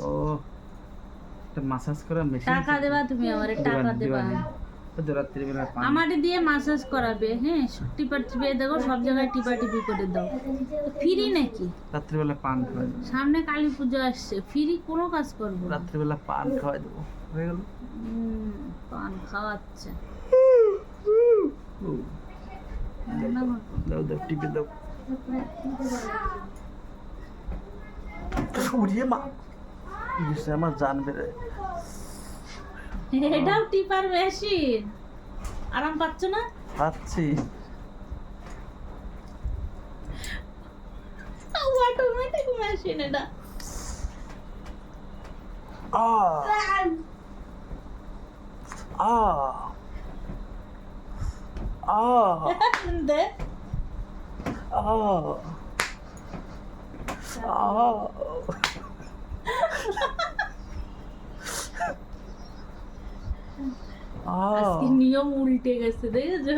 ও massage করা machine টাকা দেবা তুমি আমারে টাকা দেবা। আমারে দিয়ে মাসাজ করাবে হ্যাঁ? টিপা টিপে দেখো সব জায়গায় টিপা টিপি করে দাও। ফ্রি নাকি? রাত্রিবেলা পান খাওয়াই সামনে কালী পুজো আসছে ফ্রি কোনো কাজ করব রাত্রিবেলা পান খাওয়াই দেবো। হয়ে গেল? পান খাওয়াচ্ছে। দাও দাও টিপে দাও। উড়িয়ে মা। ইসে আমার জান বেড়ে এটাও টিপার মেশিন। আরাম পাচ্ছ না? পাচ্ছি। অটোমেটিক মেশিন এটা। আ। আ। আ। দে আ। আ আজকে নিয়ম উল্টে গেছে দেখেছো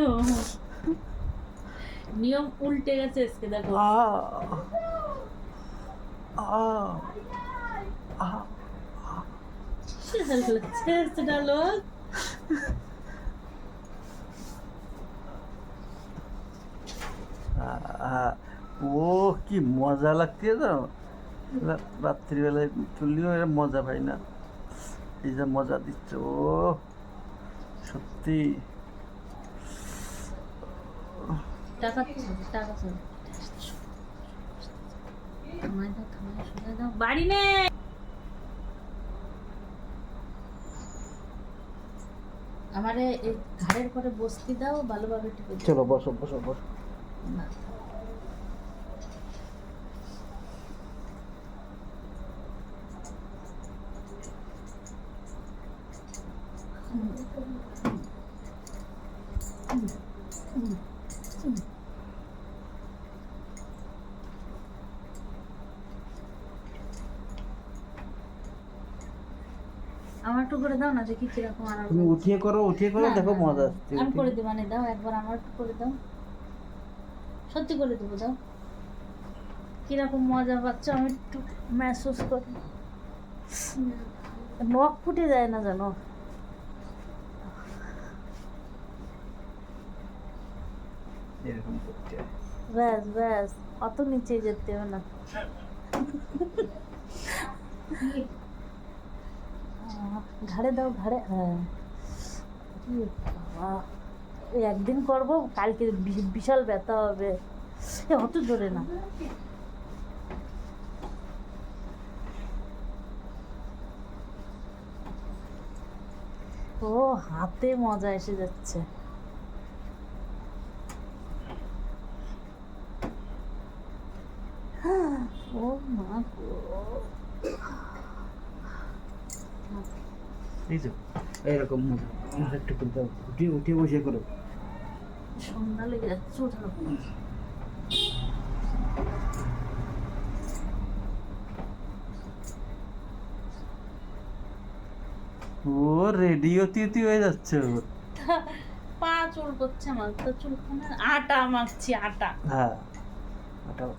নিয়ম উল্টে গেছে আজকে দেখো সেটা লোক কি মজা লাগছে তো রাত্রিবেলায় চললেও এরা মজা পাই না। এই যে মজা দিচ্ছে ও সত্যি। বাড়ি আমারে এই ঘাড়ের পরে বসতে দাও ভালোভাবে টিপে চলো বসো বসো বসো না। আমার একটু করে দাও না দেখি কীরকম আরাম তুমি উঠিয়ে করো উঠিয়ে করো দেখো মজা আসছে আমি করে দেবো মানে দাও একবার আমার একটু করে দাও। সত্যি করে দেবো দাও। কীরকম মজা পাচ্ছ আমি একটু মেহসুস করি। নখ ফুটে যায় না জানো ব্যাস ব্যাস। অত নিচে যেতে হবে না। ঘাড়ে দাও, ঘাড়ে। হ্যাঁ। একদিন করব, কালকে বিশাল ব্যথা হবে। অত জোরে না। ও, হাতে মজা এসে যাচ্ছে। ও মা গো। এই একটু করে দাও উঠিয়ে উঠিয়ে বসে করো। সন্ধ্যা লেগে যাচ্ছে ওঠানো ও রেডি হতে হতে হয়ে যাচ্ছে ওর। পা চুল করছে আমার তো চুল আটা মাখছি আটা। হ্যাঁ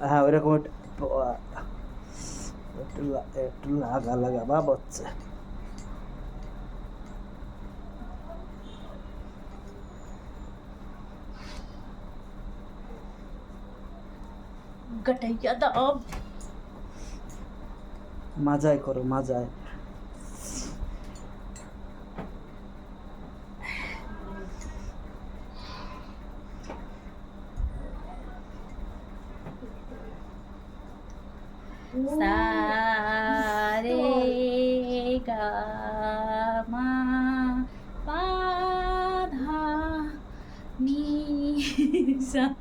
হ্যাঁ ওইরকম একটা- একটু লাগা লাগা ভাব হচ্ছে গটাইয়া দাও। মাজায় করো মাজায়। 사레가마 바다 미사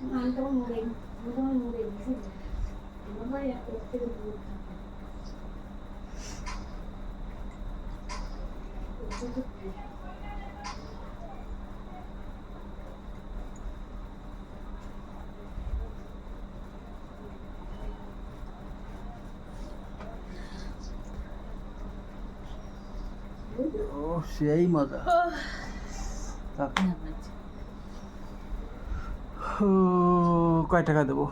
무서운 노래 무서운 노래 무슨 영화에 어떻게 부를까? ও সেই মজা। কয় টাকা দেবো?